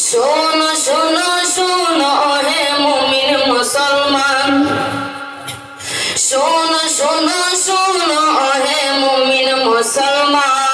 শোনো শোনো শোনো হে মুমিন মুসলমান শোনো শোনো শোনো হে মুমিন মুসলমান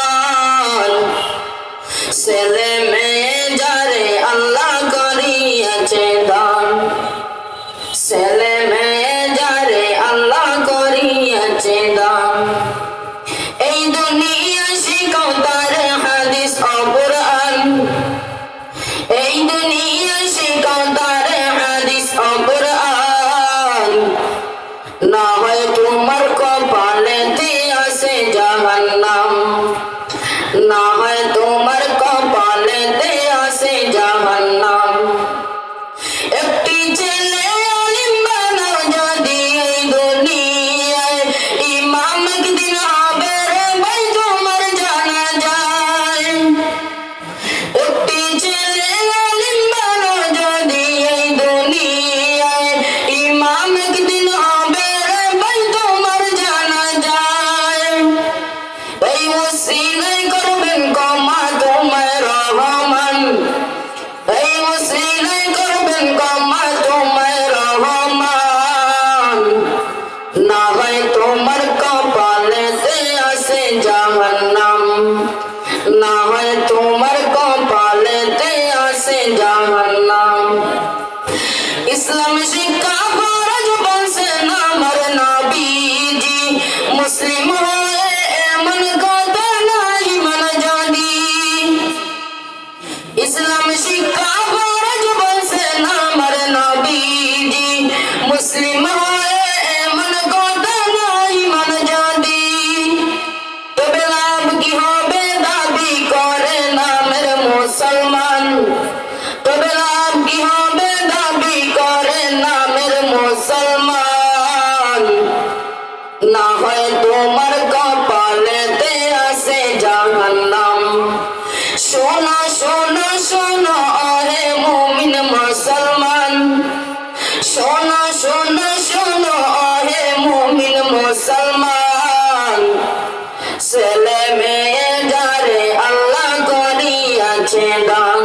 Linda! না হয় তোমার কপালেতে আছে জাহান্নাম। সোনা শোনো শোনো আরে মুমিন মুসলমান। সোনা শোনো সোনা আরে মুমিন মুসলমান। ছেলে মেয়ে যারে আল্লাহ করিয়াছে দান।